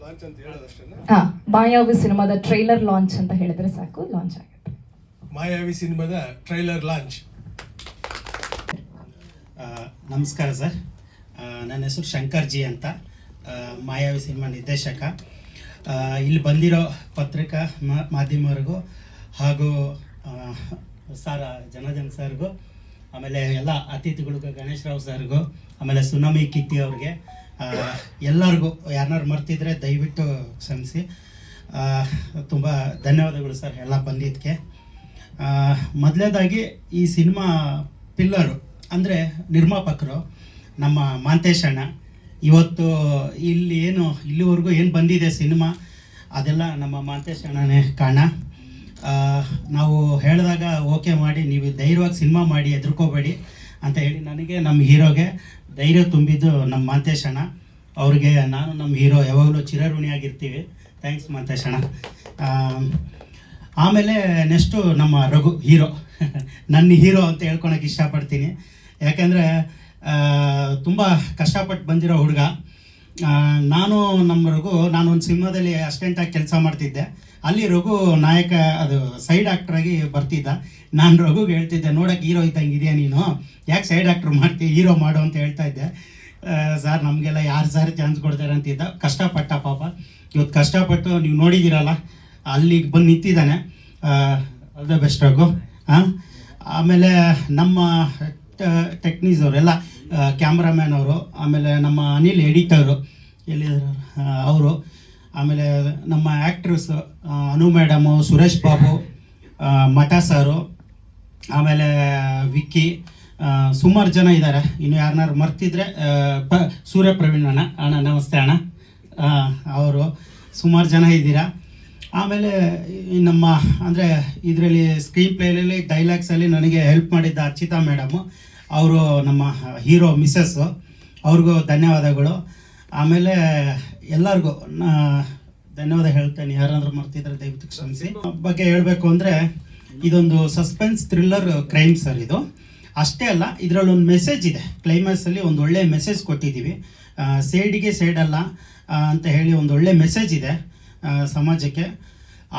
Launch ಅಂತ ಹೇಳೋದಷ್ಟೇನಾ ಹಾ ಮಾಯಾವಿ ಸಿನಿಮಾದ ಟ್ರೈಲರ್ ಲಾಂಚ್ ಅಂತ ಹೇಳಿದ್ರೆ ಸಾಕು ಲಾಂಚ್ ಆಗುತ್ತೆ. ಮಾಯಾವಿ ಸಿನಿಮಾದ ಟ್ರೈಲರ್ ಲಾಂಚ್. ಆ, ನಮಸ್ಕಾರ ಸರ್. ನನ್ನ ಹೆಸರು ಶಂಕರ್ ಜಿ ಅಂತ ಮಾಯಾವಿ ಸಿನಿಮಾ ನಿರ್ದೇಶಕ. ಇಲ್ಲಿ ಬಂದಿರೋ ಪತ್ರಿಕಾ ಮಾ- ಮಾಧ್ಯಮರಿಗೂ ಹಾಗೂ ಸಾರ ಜನಜನ್ ಸರ್ಗೂ ಆಮೇಲೆ ಎಲ್ಲ ಅತಿಥಿಗಳಿಗೂ ಗಣೇಶ್ ರಾವ್ ಸರ್ಗೂ ಆಮೇಲೆ ಸುನಾಮಿ ಕಿತ್ತಿ ಅವ್ರಿಗೆ ಎಲ್ಲರಿಗೂ ಯಾರನ್ನಾರು ಮರ್ತಿದ್ರೆ ದಯವಿಟ್ಟು ಕ್ಷಮಿಸಿ. ತುಂಬ ಧನ್ಯವಾದಗಳು ಸರ್ ಎಲ್ಲ ಬಂದಿದ್ದಕ್ಕೆ ಮೊದಲನೇದಾಗಿ ಈ ಸಿನಿಮಾ ಪಿಲ್ಲರು ಅಂದರೆ ನಿರ್ಮಾಪಕರು ನಮ್ಮ ಮಾಂತೇಶ್ ಅಣ್ಣ. ಇವತ್ತು ಇಲ್ಲಿ ಏನು ಇಲ್ಲಿವರೆಗೂ ಏನು ಬಂದಿದೆ ಸಿನಿಮಾ ಅದೆಲ್ಲ ನಮ್ಮ ಮಾಂತೇಶ್ ಅಣ್ಣನೇ ಕಾರಣ ನಾವು ಹೇಳಿದಾಗ ಓಕೆ ಮಾಡಿ, ನೀವು ಧೈರ್ಯವಾಗಿ ಸಿನಿಮಾ ಮಾಡಿ, ಹೆದರ್ಕೋಬೇಡಿ. ಅಂತ ಹೇಳಿ ನನಗೆ ನಮ್ಮ ಹೀರೋಗೆ ಧೈರ್ಯ ತುಂಬಿದ್ದು ನಮ್ಮ ಮಾಂತೇಶ್ ಅಣ್ಣ. ಅವ್ರಿಗೆ ನಾನು ನಮ್ಮ ಹೀರೋ ಯಾವಾಗಲೂ ಚಿರಋಣಿಯಾಗಿರ್ತೀವಿ. ಥ್ಯಾಂಕ್ಸ್ ಮಾಂತೇಶ್ ಅಣ್ಣ. ಆಮೇಲೆ ನೆಕ್ಸ್ಟು ನಮ್ಮ ರಘು ಹೀರೋ. ನನ್ನ ಹೀರೋ ಅಂತ ಹೇಳ್ಕೊಳಕ್ಕೆ ಇಷ್ಟಪಡ್ತೀನಿ. ಯಾಕೆಂದರೆ ತುಂಬ ಕಷ್ಟಪಟ್ಟು ಬಂದಿರೋ ಹುಡುಗ. ನಾನು ನಮ್ಮ ರಘು, ನಾನು ಒಂದು ಸಿನಿಮಾದಲ್ಲಿ ಅಸಿಸ್ಟೆಂಟಾಗಿ ಕೆಲಸ ಮಾಡ್ತಿದ್ದೆ. ಅಲ್ಲಿ ರಘು ನಾಯಕ, ಅದು ಸೈಡ್ ಆ್ಯಕ್ಟ್ರಾಗಿ ಬರ್ತಿದ್ದ. ನಾನು ರಘುಗೆ ಹೇಳ್ತಿದ್ದೆ, ನೋಡೋಕೆ ಹೀರೋ ಇದ್ದಂಗೆ ಇದೆಯಾ ನೀನು? ಯಾಕೆ ಸೈಡ್ ಆ್ಯಕ್ಟ್ರ್ ಮಾಡ್ತೀವಿ ಹೀರೋ ಮಾಡು ಅಂತ ಹೇಳ್ತಾ ಇದ್ದೆ. ಸರ್ ನಮಗೆಲ್ಲ ಯಾರು ಸರ್ ಚಾನ್ಸ್ ಕೊಡ್ತಾರೆ ಅಂತಿದ್ದ. ಕಷ್ಟಪಟ್ಟ ಪಾಪ. ಇವತ್ತು ಕಷ್ಟಪಟ್ಟು ನೀವು ನೋಡಿದ್ದೀರಲ್ಲ ಅಲ್ಲಿಗೆ ಬಂದು ನಿಂತಿದ್ದಾನೆ. All the best Raghu. ಹಾಂ ಆಮೇಲೆ ನಮ್ಮ ಟೆಕ್ನೀಸ್ ಅವರೆಲ್ಲ ಕ್ಯಾಮ್ರಾಮ್ಯಾನ್ ಅವರು, ಆಮೇಲೆ ನಮ್ಮ ಅನಿಲ್ ಎಡಿಟರು, ಎಲ್ಲಿದ್ದಾರೆ? ಅವರು, ಆಮೇಲೆ ನಮ್ಮ ಆ್ಯಕ್ಟ್ರಸ್ ಅನು ಮೇಡಮು, ಸುರೇಶ್ ಬಾಬು ಮಠ ಸಾರು, ಆಮೇಲೆ ವಿಕ್ಕಿ ಸುಮಾರು ಜನ ಇದ್ದಾರೆ. ಇನ್ನು ಯಾರನ್ನಾರು ಮರ್ತಿದ್ರೆ ಪ, ಸೂರ್ಯ ಪ್ರವೀಣ್ ಅಣ್ಣ ಅಣ್ಣ, ನಮಸ್ತೆ ಅಣ್ಣ ಅವರು ಸುಮಾರು ಜನ ಇದ್ದೀರಾ. ಆಮೇಲೆ ನಮ್ಮ, ಅಂದರೆ ಇದರಲ್ಲಿ ಸ್ಕ್ರೀನ್ ಪ್ಲೇಯಲ್ಲಿ ಡೈಲಾಗ್ಸಲ್ಲಿ ನನಗೆ ಹೆಲ್ಪ್ ಮಾಡಿದ್ದ ಅರ್ಚಿತಾ ಮೇಡಮು. ಅವರು ನಮ್ಮ ಹೀರೋ ಮಿಸ್ಸಸ್ಸು ಅವ್ರಿಗೂ ಧನ್ಯವಾದಗಳು. ಆಮೇಲೆ ಎಲ್ಲರಿಗೂ ಧನ್ಯವಾದ ಹೇಳ್ತೇನೆ. ಯಾರಾದರೂ ಮರ್ತಿದ್ರೆ ದಯವಿಟ್ಟು ಕ್ಷಮಿಸಿ. ಬಗ್ಗೆ ಹೇಳಬೇಕು ಅಂದರೆ, ಇದೊಂದು ಸಸ್ಪೆನ್ಸ್ ಥ್ರಿಲ್ಲರ್ ಕ್ರೈಮ್ ಸರ್ ಇದು. ಅಷ್ಟೇ ಅಲ್ಲ ಇದರಲ್ಲಿ ಒಂದು ಮೆಸೇಜ್ ಇದೆ. ಕ್ಲೈಮ್ಯಾಕ್ಸಲ್ಲಿ ಒಂದು ಒಳ್ಳೆ ಮೆಸೇಜ್ ಕೊಟ್ಟಿದ್ದೀವಿ ಸೇಡಿಗೆ ಸೇಡ್ ಅಲ್ಲ ಅಂತ ಹೇಳಿ ಒಂದು ಒಳ್ಳೆ ಮೆಸೇಜ್ ಇದೆ ಸಮಾಜಕ್ಕೆ.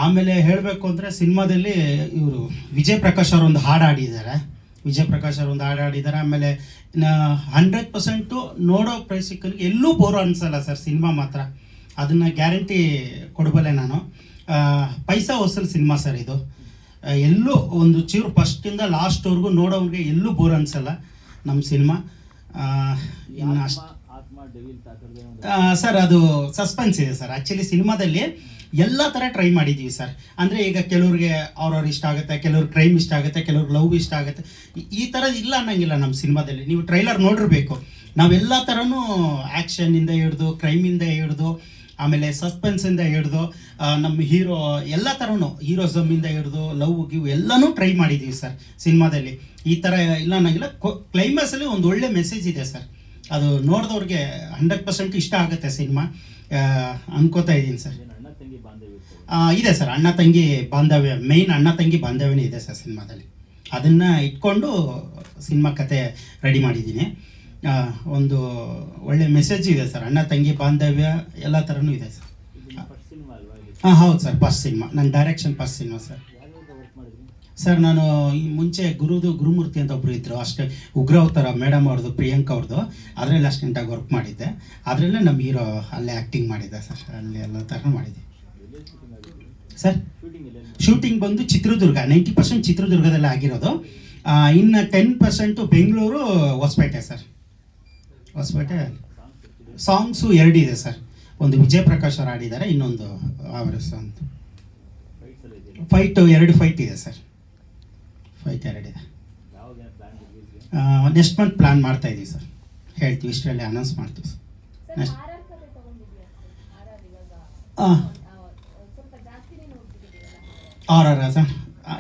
ಆಮೇಲೆ ಹೇಳಬೇಕು ಅಂದರೆ, ಸಿನಿಮಾದಲ್ಲಿ ಇವರು ವಿಜಯ್ ಪ್ರಕಾಶ್ ಅವರು ಒಂದು ಹಾಡು ಹಾಡಿದ್ದಾರೆ. ವಿಜಯ್ ಪ್ರಕಾಶ್ ಅವರು ಒಂದು ಹಾಡು ಹಾಡಿದ್ದಾರೆ ಆಮೇಲೆ ಹಂಡ್ರೆಡ್ ಪರ್ಸೆಂಟು ನೋಡೋ ಪ್ರೇಕ್ಷಕರಿಗೆ ಎಲ್ಲೂ ಬೋರ್ ಅನಿಸಲ್ಲ ಸರ್ ಸಿನಿಮಾ ಮಾತ್ರ. ಅದನ್ನು ಗ್ಯಾರಂಟಿ ಕೊಡಬಲ್ಲೆ ನಾನು. ಪೈಸಾ ಹೊಸಲ್ ಸಿನಿಮಾ ಸರ್ ಇದು. ಎಲ್ಲೂ ಒಂದು ಚೂರು ಫಸ್ಟಿಂದ ಲಾಸ್ಟ್ವರೆಗೂ ನೋಡೋವ್ರಿಗೆ ಎಲ್ಲೂ ಬೋರ್ ಅನ್ಸಲ್ಲ ನಮ್ಮ ಸಿನಿಮಾ. ಇನ್ನು ಅಷ್ಟು ಸರ್ ಅದು ಸಸ್ಪೆನ್ಸ್ ಇದೆ ಸರ್. ಆ್ಯಕ್ಚುಲಿ ಸಿನಿಮಾದಲ್ಲಿ ಎಲ್ಲ ಥರ ಟ್ರೈ ಮಾಡಿದ್ದೀವಿ ಸರ್ ಅಂದರೆ ಈಗ ಕೆಲವ್ರಿಗೆ ಅವ್ರವ್ರು ಇಷ್ಟ ಆಗುತ್ತೆ, ಕೆಲವ್ರಿಗೆ ಕ್ರೈಮ್ ಇಷ್ಟ ಆಗುತ್ತೆ, ಕೆಲವ್ರಿಗೆ ಲವ್ ಇಷ್ಟ ಆಗುತ್ತೆ. ಈ- ಥರದ್ದು ಥರ ಇಲ್ಲ ಅನ್ನಂಗಿಲ್ಲ ನಮ್ಮ ಸಿನಿಮಾದಲ್ಲಿ. ನೀವು ಟ್ರೈಲರ್ ನೋಡಿರ್ಬೇಕು. ನಾವೆಲ್ಲ ಥರನೂ ಆ್ಯಕ್ಷನ್ನಿಂದ ಹಿಡಿದು ಕ್ರೈಮಿಂದ ಹಿಡಿದು, ಆಮೇಲೆ ಸಸ್ಪೆನ್ಸಿಂದ ಹಿಡಿದು ನಮ್ಮ ಹೀರೋ ಎಲ್ಲ ಥರನೂ ಹೀರೋಸಮ್ಮಿಂದ ಹಿಡ್ದು ಲವ್ ಗಿವ್ ಎಲ್ಲನೂ ಟ್ರೈ ಮಾಡಿದ್ದೀವಿ ಸರ್ ಸಿನಿಮಾದಲ್ಲಿ. ಈ ಥರ ಇಲ್ಲ ಅನ್ನಂಗಿಲ್ಲ. ಕ್ಲೈಮ್ಯಾಕ್ಸಲ್ಲಿ ಒಂದು ಒಳ್ಳೆ ಮೆಸೇಜ್ ಇದೆ ಸರ್ ಅದು ನೋಡಿದವ್ರಿಗೆ ಹಂಡ್ರೆಡ್ ಪರ್ಸೆಂಟ್ ಇಷ್ಟ ಆಗುತ್ತೆ ಸಿನಿಮಾ. ಅನ್ಕೋತಾ ಇದ್ದೀನಿ ಸರ್ ಇದೆ ಸರ್. ಅಣ್ಣ ತಂಗಿ ಬಾಂಧವ್ಯ ಮೇಯ್ನ್ ಅಣ್ಣ ತಂಗಿ ಬಾಂಧವ್ಯನೇ ಇದೆ ಸರ್ ಸಿನಿಮಾದಲ್ಲಿ. ಅದನ್ನು ಇಟ್ಕೊಂಡು ಸಿನಿಮಾ ಕತೆ ರೆಡಿ ಮಾಡಿದ್ದೀನಿ. ಒಂದು ಒಳ್ಳೆ ಮೆಸೇಜ್ ಇದೆ ಸರ್. ಅಣ್ಣ ತಂಗಿ ಬಾಂಧವ್ಯ ಎಲ್ಲ ಥರನೂ ಇದೆ ಸರ್. ಹಾಂ ಹೌದು ಸರ್. First cinema. ನನ್ನ direction first cinema sir. Sir ನಾನು ಈ ಮುಂಚೆ ಗುರುದು ಗುರುಮೂರ್ತಿ ಅಂತ ಒಬ್ರು ಇದ್ದರು ಅಷ್ಟೇ ಉಗ್ರ ಅವತಾರ ಮೇಡಮ್ ಅವ್ರದ್ದು ಪ್ರಿಯಾಂಕ ಅವ್ರದ್ದು ಅದರಲ್ಲಿ ಅಷ್ಟೆಂಟಾಗಿ ವರ್ಕ್ ಮಾಡಿದ್ದೆ. ಅದರಲ್ಲೇ ನಮ್ಮ ಹೀರೋ ಅಲ್ಲೇ ಆ್ಯಕ್ಟಿಂಗ್ ಮಾಡಿದ್ದೆ ಸರ್. ಅಲ್ಲಿ ಎಲ್ಲ ಥರ ಮಾಡಿದ್ದೆ. ಸರ್ ಶೂಟಿಂಗ್ ಬಂದು ಚಿತ್ರದುರ್ಗ ನೈಂಟಿ ಪರ್ಸೆಂಟ್ ಚಿತ್ರದುರ್ಗದಲ್ಲಿ ಆಗಿರೋದು. ಇನ್ನು ten percent Bengaluru Hosapete sir Hosapete songs ಎರಡಿದೆ ಸರ್ ಒಂದು ವಿಜಯ್ ಪ್ರಕಾಶ್ ಅವ್ರು ಆಡಿದ್ದಾರೆ ಇನ್ನೊಂದು ಅವರ ಅಂತ ಫೈಟ್ ಎರಡು ಫೈಟ್ ಇದೆ ಸರ್ ಫೈಟ್ ಎರಡಿದೆ ನೆಕ್ಸ್ಟ್ ಮಂತ್ ಪ್ಲ್ಯಾನ್ ಮಾಡ್ತಾ ಇದ್ದೀವಿ ಸರ್ ಹೇಳ್ತೀವಿ ಇಷ್ಟರಲ್ಲಿ ಅನೌನ್ಸ್ ಮಾಡ್ತೀವಿ ಸರ್ ನೆಕ್ಸ್ಟ್ ಹಾಂ ಆರ್ ಆರ್ ಸರ್?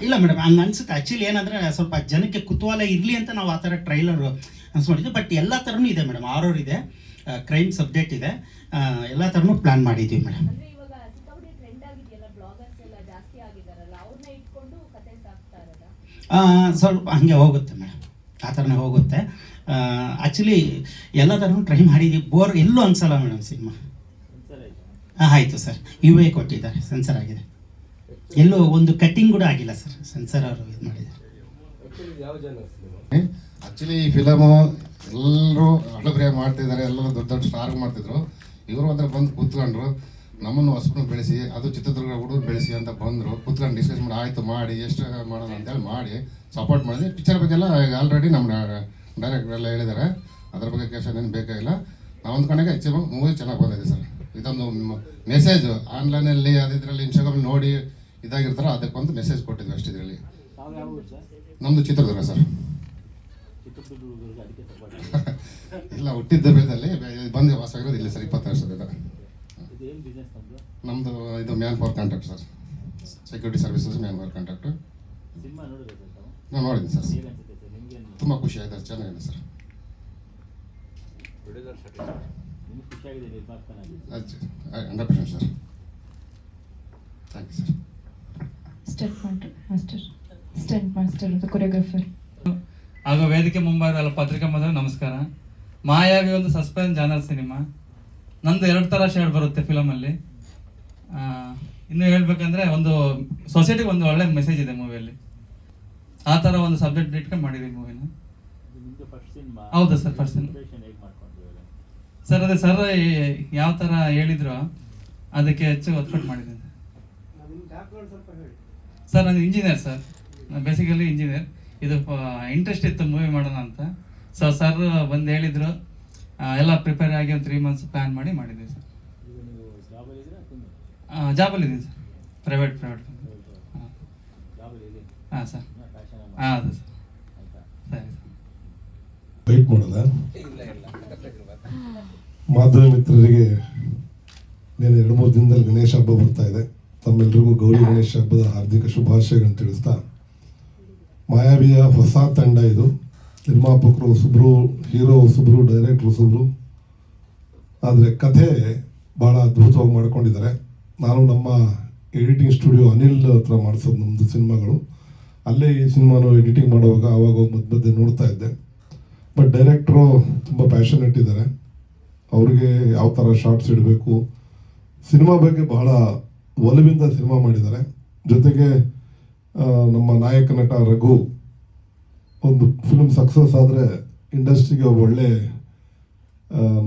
ಇಲ್ಲ ಮೇಡಮ್ ಹಂಗೆ ಅನ್ಸುತ್ತೆ. ಆ್ಯಕ್ಚುಲಿ ಏನಂದರೆ ಸ್ವಲ್ಪ ಜನಕ್ಕೆ ಕುತೂಹಲ ಇರಲಿ ಅಂತ ನಾವು ಆ ಥರ ಟ್ರೈಲರ್ ಅನ್ಸ್ಕೊಂಡಿದ್ವಿ. ಬಟ್ ಎಲ್ಲ ಥರನೂ ಇದೆ ಮೇಡಮ್ ಆರ್ ಆರ್ ಇದೆ ಕ್ರೈಮ್ ಸಬ್ಜೆಕ್ಟ್ ಇದೆ. ಎಲ್ಲ ಥರನೂ ಪ್ಲಾನ್ ಮಾಡಿದ್ದೀವಿ ಮೇಡಮ್ ಇವಾಗ ಸಿಕ್ಕಾಪಟ್ಟೆ ಟ್ರೆಂಡ್ ಆಗಿದೆಯಲ್ಲ ಬ್ಲಾಗರ್ಸ್ ಎಲ್ಲ ಜಾಸ್ತಿ ಆಗಿದಾರಲ್ಲ ಅವ್ರನ್ನ ಇಟ್ಕೊಂಡು ಕತೆ ಸಾಕ್ತಾ ಇರೋದಾ ಆ, ಸ್ವಲ್ಪ ಹಂಗೆ ಹೋಗುತ್ತೆ ಮೇಡಮ್ ಆ ಥರನೇ ಹೋಗುತ್ತೆ. ಆ್ಯಕ್ಚುಲಿ ಎಲ್ಲ ಥರನೂ ಟ್ರೈ ಮಾಡಿದ್ದೀವಿ. ಬೋರ್ ಎಲ್ಲೂ ಅನ್ಸಲ್ಲ ಮೇಡಮ್ ಸಿನಿಮಾ ಹಾಂ ಆಯಿತು? ಸರ್. ಇವೇ ಎ ಕೊಟ್ಟಿದ್ದಾರೆ. ಸೆನ್ಸರ್ ಆಗಿದೆ. ಎಲ್ಲೂ ಒಂದು ಕಟ್ಟಿಂಗ್ ಕೂಡ ಆಗಿಲ್ಲ ಸರ್ ಸೆನ್ಸರ್ ಅವರು ಇದು ಮಾಡಿದ್ದಾರೆ ಆಕ್ಚುಲಿ ಈ ಫಿಲಮು ಎಲ್ಲರೂ ಅಡುಗ್ರೆ ಮಾಡ್ತಿದ್ದಾರೆ ಎಲ್ಲರೂ ದೊಡ್ಡ ದೊಡ್ಡ ಸ್ಟಾರ್ ಮಾಡ್ತಿದ್ರು. ಇವರು ಅಂದ್ರೆ ಬಂದು ಕೂತ್ಕೊಂಡ್ರು. ನಮ್ಮನ್ನು ಹೊಸಬ್ರು ಬೆಳೆಸಿ ಅದು ಚಿತ್ರದುರ್ಗ ಹುಡುಗರು ಬೆಳೆಸಿ ಅಂತ ಬಂದರು. ಕೂತ್ಕೊಂಡು ಡಿಸ್ಕಸ್ ಮಾಡಿ ಆಯಿತು ಮಾಡಿ ಎಷ್ಟು ಮಾಡೋಣ ಅಂತೇಳಿ ಮಾಡಿ ಸಪೋರ್ಟ್ ಮಾಡಿದ್ವಿ. ಪಿಕ್ಚರ್ ಬಗ್ಗೆ ಎಲ್ಲ ಈಗ ಆಲ್ರೆಡಿ ನಮ್ಮ ಡೈರೆಕ್ಟರ್ ಎಲ್ಲ ಹೇಳಿದ್ದಾರೆ. ಅದ್ರ ಬಗ್ಗೆ ಕೆಲಸ ಏನು ಬೇಕಾಗಿಲ್ಲ ನಾವು ಅಂದ್ಕೊಂಡಾಗ ಹೆಚ್ಚು ಮೂವಿ ಚೆನ್ನಾಗಿ ಬಂದಿದೆ ಸರ್ ಇದೊಂದು ಮೆಸೇಜು ಆನ್ಲೈನಲ್ಲಿ ಅದಿದ್ರಲ್ಲಿ ಇನ್ಸ್ಟಾಗ್ರಾಮ್ ನೋಡಿ ಇದಾಗಿರ್ತಾರೋ ಅದಕ್ಕೊಂದು ಮೆಸೇಜ್ ಕೊಟ್ಟಿದ್ವಿ ಅಷ್ಟು ಇದರಲ್ಲಿ. ನಮ್ಮದು ಚಿತ್ರದುರ್ಗ ಸರ್. ಇಲ್ಲ ಹುಟ್ಟಿದ್ದ ಬೆಳೆದಲ್ಲಿ ಬಂದು ವಾಸ ಆಗಿರೋದು ಇಲ್ಲಿ ಸರ್ ಇಪ್ಪತ್ತು ವರ್ಷದಿಂದ ನಮ್ಮದು ಇದು manpower contract sir. Security services manpower contract ನಾನು ನೋಡಿದ್ದೀನಿ ಸರ್. ತುಂಬ ಖುಷಿ ಆಯ್ತು ಚೆನ್ನಾಗಿದೆ sir. Hundred percent sir. Thank you sir stunt master stunt master ಅಂತ ಕೊರಿಯೋಗ್ರಫರ್ ಹಾಗೂ ವೇದಿಕೆ ಮುಂಭಾಗದಲ್ಲಿ ಪತ್ರಿಕಾ ಮೊದಲು ನಮಸ್ಕಾರ. ಮಾಯಾವಿ ಒಂದು ಸಸ್ಪೆನ್ಸ್ ಜಾನರ್ ಸಿನಿಮಾ ನಂದು ಎರಡು ಥರ ಶೇಡ್ ಬರುತ್ತೆ ಫಿಲಮಲ್ಲಿ ಇನ್ನು ಹೇಳ್ಬೇಕಂದ್ರೆ ಒಂದು ಸೊಸೈಟಿಗೆ ಒಂದು ಒಳ್ಳೆ ಮೆಸೇಜ್ ಇದೆ ಮೂವಿಯಲ್ಲಿ ಆ ಥರ ಒಂದು ಸಬ್ಜೆಕ್ಟ್ ಇಟ್ಕೊಂಡು ಮಾಡಿದೆ ಮೂವಿನ ಹೌದು ಸರ್ ಫಸ್ಟ್ ಸರ್ ಅದೇ ಸರ್ ಯಾವ ಥರ ಹೇಳಿದ್ರು ಅದಕ್ಕೆ ಹೆಚ್ಚು ಒತ್ತು ಸ್ವಲ್ಪ ಮಾಡಿದ್ದೀನಿ ಸರ್ ನಾನು ಇಂಜಿನಿಯರ್ ಸರ್. ನಾನು ಬೇಸಿಕಲಿ ಇಂಜಿನಿಯರ್. ಇದು ಇಂಟ್ರೆಸ್ಟ್ ಇತ್ತು ಮೂವಿ ಮಾಡೋಣ ಅಂತ. ಸೊ ಸರ್ ಬಂದು ಹೇಳಿದರು ಎಲ್ಲ ಪ್ರಿಪೇರ್ ಆಗಿ ಒಂದು ತ್ರೀ ಮಂತ್ಸ್ ಪ್ಲ್ಯಾನ್ ಮಾಡಿ ಮಾಡಿದ್ದೀವಿ ಸರ್. ಜಾಬಲ್ಲಿದ್ದೀನಿ ಸರ್. ಪ್ರೈವೇಟ್ ಪ್ರೈವೇಟ್ ಹಾಂ. ಸರ್. ಹಾಂ ಹೌದು ಸರ್. ಸರಿ, ಸರ್. ಮಾಡೋದ ಮಾಧ್ಯಮ ಮಿತ್ರರಿಗೆ ನೀನು ಎರಡು, ಮೂರು ದಿನದಲ್ಲಿ ಗಣೇಶ ಹಬ್ಬ ಬರ್ತಾ ಇದೆ. ತಮ್ಮೆಲ್ಲರಿಗೂ ಗೌರಿ ಗಣೇಶ ಹಬ್ಬದ ಹಾರ್ದಿಕ ಶುಭಾಶಯಗಳನ್ನು ತಿಳಿಸ್ತಾ, ಮಾಯಾವಿಯ ಹೊಸ ತಂಡ ಇದು. ನಿರ್ಮಾಪಕರು ಸುಬ್ರು, ಹೀರೋ ಸುಬ್ರು, ಡೈರೆಕ್ಟರ್ ಸುಬ್ರು. ಆದರೆ ಕಥೆ ಭಾಳ ಅದ್ಭುತವಾಗಿ ಮಾಡ್ಕೊಂಡಿದ್ದಾರೆ. ನಾನು ನಮ್ಮ ಎಡಿಟಿಂಗ್ ಸ್ಟುಡಿಯೋ ಅನಿಲ್ ಹತ್ರ ಮಾಡಿಸೋದು ನಮ್ಮದು ಸಿನಿಮಾಗಳು. ಅಲ್ಲೇ ಈ ಸಿನಿಮಾನ ಎಡಿಟಿಂಗ್ ಮಾಡುವಾಗ ಆವಾಗ ಮಧ್ಯ ಮಧ್ಯೆ ನೋಡ್ತಾ ಇದ್ದೆ. ಬಟ್ ಡೈರೆಕ್ಟ್ರು ತುಂಬ ಪ್ಯಾಷನೆಟ್ ಇದ್ದಾರೆ. ಅವ್ರಿಗೆ ಯಾವ ಥರ ಶಾರ್ಟ್ಸ್ ಇಡಬೇಕು, ಸಿನಿಮಾ ಬಗ್ಗೆ ಬಹಳ ಒಲವಿಂದ ಸಿನಿಮಾ ಮಾಡಿದ್ದಾರೆ. ಜೊತೆಗೆ ನಮ್ಮ ನಾಯಕ ನಟ ರಘು, ಒಂದು ಫಿಲ್ಮ್ ಸಕ್ಸಸ್ ಆದರೆ ಇಂಡಸ್ಟ್ರಿಗೆ ಒಳ್ಳೆ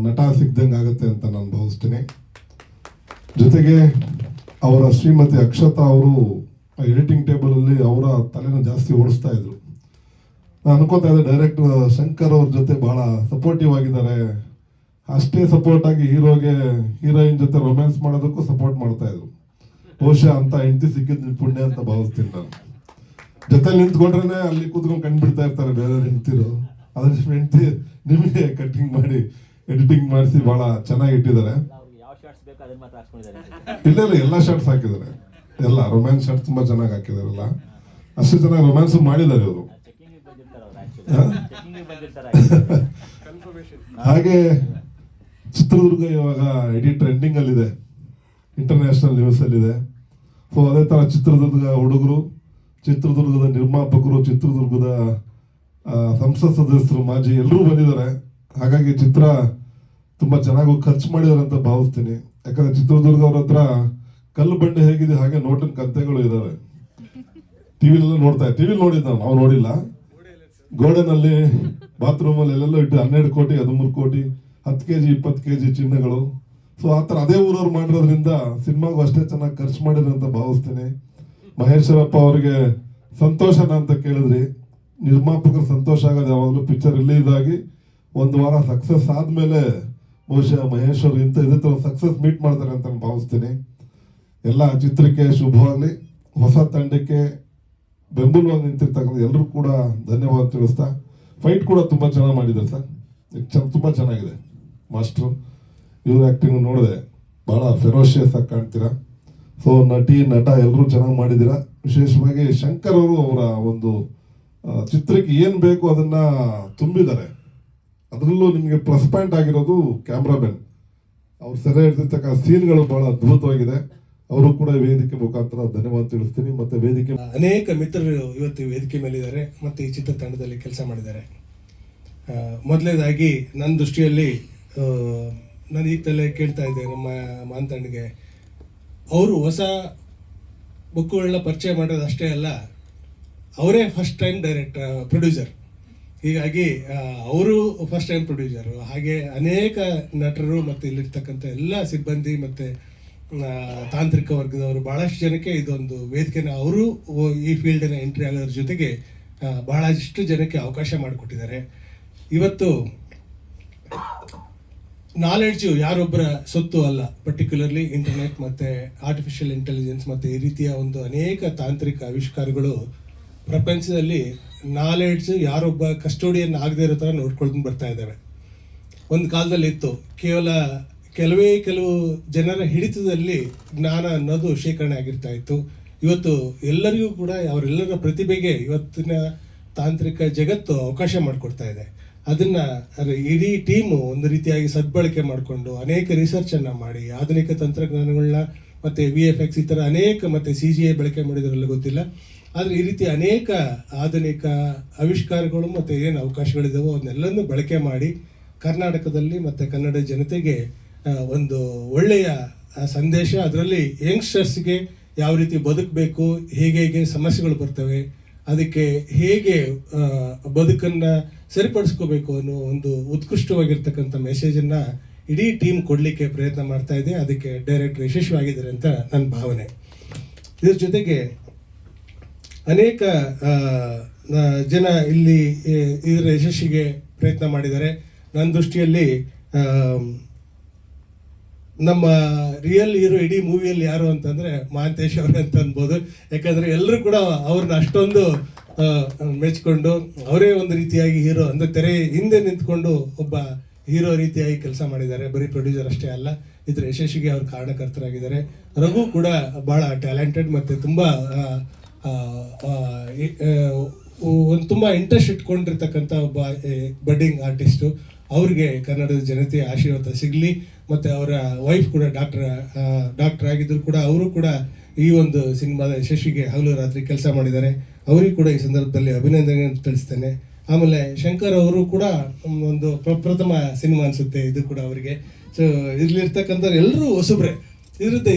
ನಟ ಸಿಗ್ದಂಗೆ ಆಗುತ್ತೆ ಅಂತ ನಾನು ಭಾವಿಸ್ತೀನಿ. ಜೊತೆಗೆ, ಅವರ ಶ್ರೀಮತಿ ಅಕ್ಷತಾ ಅವರು ಎಡಿಟಿಂಗ್ ಟೇಬಲಲ್ಲಿ ಅವರ ತಲೆನ ಜಾಸ್ತಿ ಓಡಿಸ್ತಾ ಇದ್ರು. ನಾನು ಅನ್ಕೋತಾ ಇದ್ದೆ ಡೈರೆಕ್ಟರ್ ಶಂಕರ್ ಅವ್ರ ಜೊತೆ ಬಹಳ ಸಪೋರ್ಟಿವ್ ಆಗಿದ್ದಾರೆ. ಅಷ್ಟೇ ಸಪೋರ್ಟ್ ಆಗಿ ಹೀರೋಗೆ ಹೀರೋಯಿನ್ ಜೊತೆ ರೊಮ್ಯಾನ್ಸ್ ಮಾಡೋದಕ್ಕೂ ಸಪೋರ್ಟ್ ಮಾಡ್ತಾ ಇದ್ರು. ಬಹುಶಃ ಅಂತ ಹೆಂಡತಿ ಸಿಕ್ಕಿದ್ ಪುಣ್ಯ ಅಂತ ಭಾವಿಸ್ತೀನಿ ನಾನು. ಜೊತೆ ನಿಂತ್ಕೊಂಡ್ರೆ ಅಲ್ಲಿ ಕೂತ್ಕೊಂಡು ಕಂಡ್ಬಿಡ್ತಾ ಇರ್ತಾರೆ ಬೇರೆ ಹೆಂಡ್ತಿರು. ಅದ್ರ ಹೆಂಡತಿ ನಿಮಗೆ ಕಟ್ಟಿಂಗ್ ಮಾಡಿ ಎಡಿಟಿಂಗ್ ಮಾಡಿಸಿ ಬಹಳ ಚೆನ್ನಾಗಿ ಇಟ್ಟಿದ್ದಾರೆ. ಇಲ್ಲ ಇಲ್ಲ, ಎಲ್ಲ ಶರ್ಟ್ಸ್ ಹಾಕಿದ್ದಾರೆ. ಎಲ್ಲ ರೊಮ್ಯಾನ್ಸ್ ಶಾರ್ಟ್ಸ್ ತುಂಬಾ ಚೆನ್ನಾಗಿ ಹಾಕಿದಾರಲ್ಲ ಅಷ್ಟು ಚೆನ್ನಾಗಿ ರೊಮ್ಯಾನ್ಸ್ ಮಾಡಿದ್ದಾರೆ ಇವರು. ಹಾಗೆ ಚಿತ್ರದುರ್ಗ ಇವಾಗ ಇಡೀ ಟ್ರೆಂಡಿಂಗ್ ಅಲ್ಲಿದೆ. ಇಂಟರ್ನ್ಯಾಷನಲ್ ನ್ಯೂಸ್ ಅಲ್ಲಿದೆ. ಸೊ ಅದೇ ಥರ ಚಿತ್ರದುರ್ಗ ಹುಡುಗರು, ಚಿತ್ರದುರ್ಗದ ನಿರ್ಮಾಪಕರು, ಚಿತ್ರದುರ್ಗದ ಸಂಸತ್ ಸದಸ್ಯರು, ಮಾಜಿ ಎಲ್ಲರೂ ಬಂದಿದ್ದಾರೆ. ಹಾಗಾಗಿ ಚಿತ್ರ ತುಂಬಾ ಚೆನ್ನಾಗಿ ಖರ್ಚು ಮಾಡಿದ್ದಾರೆ ಅಂತ ಭಾವಿಸ್ತೀನಿ. ಯಾಕಂದ್ರೆ ಚಿತ್ರದುರ್ಗ ಅವ್ರ ಹತ್ರ ಕಲ್ಲು ಬಂಡೆ ಹೇಗಿದೆ, ಹಾಗೆ ನೋಟಿನ ಕಂತೆಗಳು ಇದಾವೆ. ಟಿವಿಲೆಲ್ಲ ನೋಡ್ತಾ ಟಿವಿ ನೋಡಿದ್ ನಾವು ನಾವು ನೋಡಿಲ್ಲ. ಗೋಡೆನಲ್ಲಿ ಬಾತ್ರೂಮ್ ಅಲ್ಲಿ ಎಲ್ಲೆಲ್ಲೋ ಇಟ್ಟು ಹನ್ನೆರಡು ಕೋಟಿ, ಹದಿಮೂರು ಕೋಟಿ, ಹತ್ತು ಕೆಜಿ, ಇಪ್ಪತ್ತು ಕೆಜಿ ಚಿನ್ನಗಳು ಸೊ ಆ ಥರ ಅದೇ ಊರವ್ರು ಮಾಡಿರೋದ್ರಿಂದ ಸಿನಿಮಾಗೂ ಅಷ್ಟೇ ಚೆನ್ನಾಗಿ ಖರ್ಚು ಮಾಡಿದ್ರು ಅಂತ ಭಾವಿಸ್ತೀನಿ. ಮಹೇಶ್ವರಪ್ಪ ಅವರಿಗೆ ಸಂತೋಷನ ಅಂತ ಕೇಳಿದ್ರಿ. ನಿರ್ಮಾಪಕರು ಸಂತೋಷ ಆಗೋದು ಯಾವಾಗಲೂ ಪಿಕ್ಚರ್ ರಿಲೀಸ್ ಆಗಿ ಒಂದು ವಾರ ಸಕ್ಸಸ್ ಆದಮೇಲೆ ಬಹುಶಃ ಮಹೇಶ್ವರ್ ಇಂಥ ಇದೇ ಥರ ಸಕ್ಸಸ್ ಮೀಟ್ ಮಾಡ್ತಾರೆ ಅಂತ ನಾನು ಭಾವಿಸ್ತೀನಿ. ಎಲ್ಲ ಚಿತ್ರಕ್ಕೆ ಶುಭವಾಗಲಿ ಹೊಸ ತಂಡಕ್ಕೆ ಬೆಂಬಲವಾಗಿ ನಿಂತಿರ್ತಕ್ಕಂಥ ಎಲ್ಲರೂ ಕೂಡ ಧನ್ಯವಾದ ತಿಳಿಸ್ತಾ ಫೈಟ್ ಕೂಡ ತುಂಬ ಚೆನ್ನಾಗಿ ಮಾಡಿದ್ದಾರೆ ಸರ್. ತುಂಬ ಚೆನ್ನಾಗಿದೆ. ಮಾಸ್ಟ್ರು ಇವ್ರ ಆ್ಯಕ್ಟಿಂಗ್ ನೋಡಿದೆ, ಭಾಳ ಫೆರೋಷಿಯಸ್ ಆಗಿ ಕಾಣ್ತೀರಾ? ಸೊ ನಟಿ, ನಟ ಎಲ್ಲರೂ ಚೆನ್ನಾಗಿ ಮಾಡಿದ್ದೀರಾ? ವಿಶೇಷವಾಗಿ ಶಂಕರ್ ಅವರು ಅವರ ಒಂದು ಚಿತ್ರಕ್ಕೆ ಏನು ಬೇಕು ಅದನ್ನ ತುಂಬಿದ್ದಾರೆ. ಅದರಲ್ಲೂ ನಿಮಗೆ ಪ್ಲಸ್ ಪಾಯಿಂಟ್ ಆಗಿರೋದು ಕ್ಯಾಮ್ರಾಮನ್ ಅವ್ರು ಸೆರೆ ಹಿಡ್ದಿರ್ತಕ್ಕ ಸೀನ್ಗಳು ಬಹಳ ಅದ್ಭುತವಾಗಿದೆ. ಅವರು ಕೂಡ ವೇದಿಕೆ ಮುಖಾಂತರ ಧನ್ಯವಾದ ತಿಳಿಸ್ತೀನಿ. ಮತ್ತೆ ವೇದಿಕೆ ಅನೇಕ ಮಿತ್ರರು ಇವತ್ತು ವೇದಿಕೆ ಮೇಲಿದ್ದಾರೆ ಮತ್ತು ಈ ಚಿತ್ರ ತಂಡದಲ್ಲಿ ಕೆಲಸ ಮಾಡಿದ್ದಾರೆ. ಮೊದಲನೇದಾಗಿ ನನ್ನ ದೃಷ್ಟಿಯಲ್ಲಿ ನಾನು ಈಗ ತಲೆ ಕೇಳ್ತಾ ಇದ್ದೆ ನಮ್ಮ ಮಾಂತಣ್ಣಿಗೆ. ಅವರು ಹೊಸ ಬುಕ್ಕುಗಳನ್ನ ಪರಿಚಯ ಮಾಡೋದು ಅಷ್ಟೇ ಅಲ್ಲ, ಅವರೇ ಫಸ್ಟ್ ಟೈಮ್ ಡೈರೆಕ್ಟರ್ ಪ್ರೊಡ್ಯೂಸರ್ ಹೀಗಾಗಿ ಅವರು ಫಸ್ಟ್ ಟೈಮ್ ಪ್ರೊಡ್ಯೂಸರು ಹಾಗೆ ಅನೇಕ ನಟರು ಮತ್ತು ಇಲ್ಲಿರ್ತಕ್ಕಂಥ ಎಲ್ಲ ಸಿಬ್ಬಂದಿ ಮತ್ತು ತಾಂತ್ರಿಕ ವರ್ಗದವರು ಭಾಳಷ್ಟು ಜನಕ್ಕೆ ಇದೊಂದು ವೇದಿಕೆನ ಅವರು ಈ ಫೀಲ್ಡಿನ ಎಂಟ್ರಿ ಆಗೋದ್ರ ಜೊತೆಗೆ ಬಹಳಷ್ಟು ಜನಕ್ಕೆ ಅವಕಾಶ ಮಾಡಿಕೊಟ್ಟಿದ್ದಾರೆ. ಇವತ್ತು ನಾಲೆಡ್ಜು ಯಾರೊಬ್ಬರ ಸೊತ್ತು ಅಲ್ಲ ಪರ್ಟಿಕ್ಯುಲರ್ಲಿ ಇಂಟರ್ನೆಟ್ ಮತ್ತು ಆರ್ಟಿಫಿಷಿಯಲ್ ಇಂಟೆಲಿಜೆನ್ಸ್ ಮತ್ತು ಈ ರೀತಿಯ ಒಂದು ಅನೇಕ ತಾಂತ್ರಿಕ ಆವಿಷ್ಕಾರಗಳು ಪ್ರಪಂಚದಲ್ಲಿ ನಾಲೆಡ್ಜ್ ಯಾರೊಬ್ಬ ಕಸ್ಟೋಡಿಯನ್ ಆಗದೇ ಇರೋ ಥರ ನೋಡ್ಕೊಂಡು ಬರ್ತಾ ಇದ್ದಾವೆ ಒಂದು ಕಾಲದಲ್ಲಿ ಇತ್ತು, ಕೇವಲ ಕೆಲವೇ ಕೆಲವು ಜನರ ಹಿಡಿತದಲ್ಲಿ ಜ್ಞಾನ ಅನ್ನೋದು ಶೇಖರಣೆ ಆಗಿರ್ತಾ ಇತ್ತು. ಇವತ್ತು ಎಲ್ಲರಿಗೂ ಕೂಡ ಅವರೆಲ್ಲರ ಪ್ರತಿಭೆಗೆ ಇವತ್ತಿನ ತಾಂತ್ರಿಕ ಜಗತ್ತು ಅವಕಾಶ ಮಾಡಿಕೊಡ್ತಾ ಇದೆ. ಅದನ್ನ ಅದ್ರ ಇಡೀ ಟೀಮು ಒಂದು ರೀತಿಯಾಗಿ ಸದ್ಬಳಕೆ ಮಾಡಿಕೊಂಡು ಅನೇಕ ರಿಸರ್ಚನ್ನು ಮಾಡಿ, ಆಧುನಿಕ ತಂತ್ರಜ್ಞಾನಗಳನ್ನ ಮತ್ತು ವಿ ಎಫ್ ಎಕ್ಸ್ ಈ ಥರ ಅನೇಕ ಮತ್ತು ಸಿ ಜಿ ಎ ಬಳಕೆ ಮಾಡಿದ್ರಲ್ಲ ಗೊತ್ತಿಲ್ಲ. ಆದರೆ ಈ ರೀತಿ ಅನೇಕ ಆಧುನಿಕ ಆವಿಷ್ಕಾರಗಳು ಮತ್ತು ಏನು ಅವಕಾಶಗಳಿದಾವೋ ಅದನ್ನೆಲ್ಲನೂ ಬಳಕೆ ಮಾಡಿ ಕರ್ನಾಟಕದಲ್ಲಿ ಮತ್ತು ಕನ್ನಡ ಜನತೆಗೆ ಒಂದು ಒಳ್ಳೆಯ ಸಂದೇಶ. ಅದರಲ್ಲಿ ಯಂಗ್ಸ್ಟರ್ಸ್ಗೆ ಯಾವ ರೀತಿ ಬದುಕಬೇಕು, ಹೇಗೆ ಹೇಗೆ ಸಮಸ್ಯೆಗಳು ಬರ್ತವೆ ಅದಕ್ಕೆ ಹೇಗೆ ಬದುಕನ್ನು ಸರಿಪಡಿಸ್ಕೋಬೇಕು ಅನ್ನೋ ಒಂದು ಉತ್ಕೃಷ್ಟವಾಗಿರ್ತಕ್ಕಂಥ ಮೆಸೇಜನ್ನು ಇಡೀ ಟೀಮ್ ಕೊಡಲಿಕ್ಕೆ ಪ್ರಯತ್ನ ಮಾಡ್ತಾ ಇದೆ. ಅದಕ್ಕೆ ಡೈರೆಕ್ಟರ್ ಯಶಸ್ವಿಯಾಗಿದ್ದಾರೆ ಅಂತ ನನ್ನ ಭಾವನೆ. ಇದ್ರ ಜೊತೆಗೆ ಅನೇಕ ಜನ ಇಲ್ಲಿ ಇದರ ಯಶಸ್ಸಿಗೆ ಪ್ರಯತ್ನ ಮಾಡಿದ್ದಾರೆ. ನನ್ನ ದೃಷ್ಟಿಯಲ್ಲಿ ನಮ್ಮ ರಿಯಲ್ ಹೀರೋ ಇಡೀ ಮೂವಿಯಲ್ಲಿ ಯಾರು ಅಂತಂದ್ರೆ ಮಹಾಂತೇಶ್ ಅವರು ಅಂತ ಅನ್ಬೋದು. ಯಾಕಂದ್ರೆ ಎಲ್ಲರೂ ಕೂಡ ಅವ್ರನ್ನ ಅಷ್ಟೊಂದು ಮೆಚ್ಕೊಂಡು ಅವರೇ ಒಂದು ರೀತಿಯಾಗಿ ಹೀರೋ ಅಂದ್ರೆ ತೆರೆ ಹಿಂದೆ ನಿಂತ್ಕೊಂಡು ಒಬ್ಬ ಹೀರೋ ರೀತಿಯಾಗಿ ಕೆಲಸ ಮಾಡಿದ್ದಾರೆ. ಬರೀ ಪ್ರೊಡ್ಯೂಸರ್ ಅಷ್ಟೇ ಅಲ್ಲ, ಇದ್ರ ಯಶಸ್ಸಿಗೆ ಅವ್ರು ಕಾರಣಕರ್ತರಾಗಿದ್ದಾರೆ. ರಘು ಕೂಡ ಬಹಳ ಟ್ಯಾಲೆಂಟೆಡ್ ಮತ್ತೆ ತುಂಬಾ ಒಂದು ತುಂಬ ಇಂಟ್ರೆಸ್ಟ್ ಇಟ್ಕೊಂಡಿರ್ತಕ್ಕಂಥ ಒಬ್ಬ ಬಡ್ಡಿಂಗ್ ಆರ್ಟಿಸ್ಟು ಅವ್ರಿಗೆ ಕನ್ನಡದ ಜನತೆ ಆಶೀರ್ವಾದ ಸಿಗಲಿ, ಮತ್ತು ಅವರ ವೈಫ್ ಕೂಡ ಡಾಕ್ಟರ್ ಡಾಕ್ಟರ್ ಆಗಿದ್ರು ಕೂಡ ಅವರು ಕೂಡ ಈ ಒಂದು ಸಿನಿಮಾದ ಯಶಸ್ವಿಗೆ ಹಗಲು ರಾತ್ರಿ ಕೆಲಸ ಮಾಡಿದ್ದಾರೆ. ಅವರಿಗೂ ಕೂಡ ಈ ಸಂದರ್ಭದಲ್ಲಿ ಅಭಿನಂದನೆ ತಿಳಿಸ್ತೇನೆ. ಆಮೇಲೆ ಶಂಕರ್ ಅವರು ಕೂಡ ಒಂದು ಪ್ರಪ್ರಥಮ ಸಿನಿಮಾ ಅನಿಸುತ್ತೆ ಇದು ಕೂಡ ಅವರಿಗೆ. ಸೊ ಇಲ್ಲಿರ್ತಕ್ಕಂಥ ಎಲ್ಲರೂ ಹೊಸಬ್ರೆ. ಇದ್ರದ್ದು